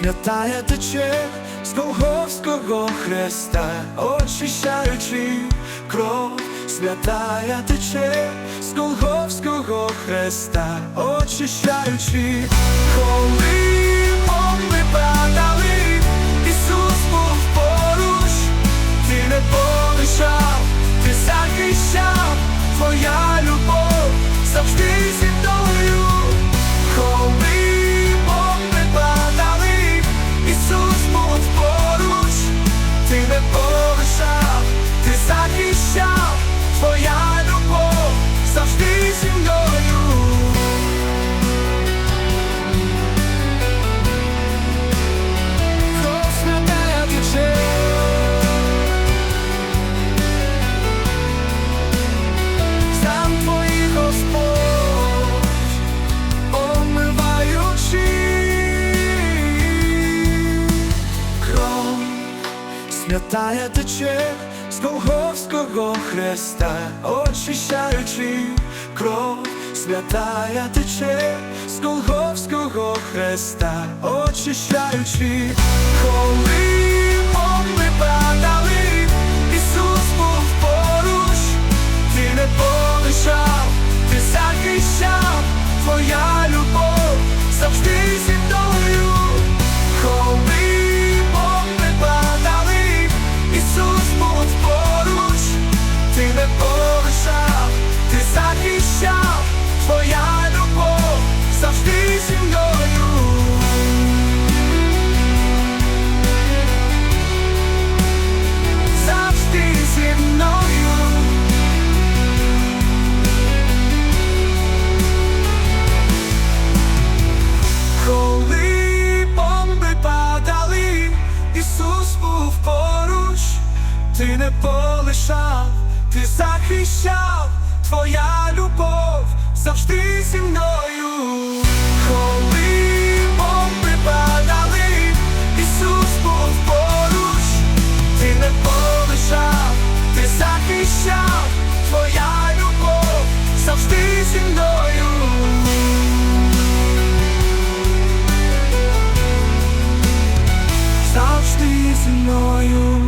Святая тече з Голговського хреста, очищаючи кров, святая тече з Голговського хреста, очищаючи, коли святая тече з Голговського хреста, очищаючи кров, святая тече з Голговського хреста, очищаючи, коли не полишав, ти захищав, твоя любов завжди зі мною. Коли бомби Ісус був поруч, ти не полишав, ти захищав, твоя любов завжди зі мною. Завжди зі мною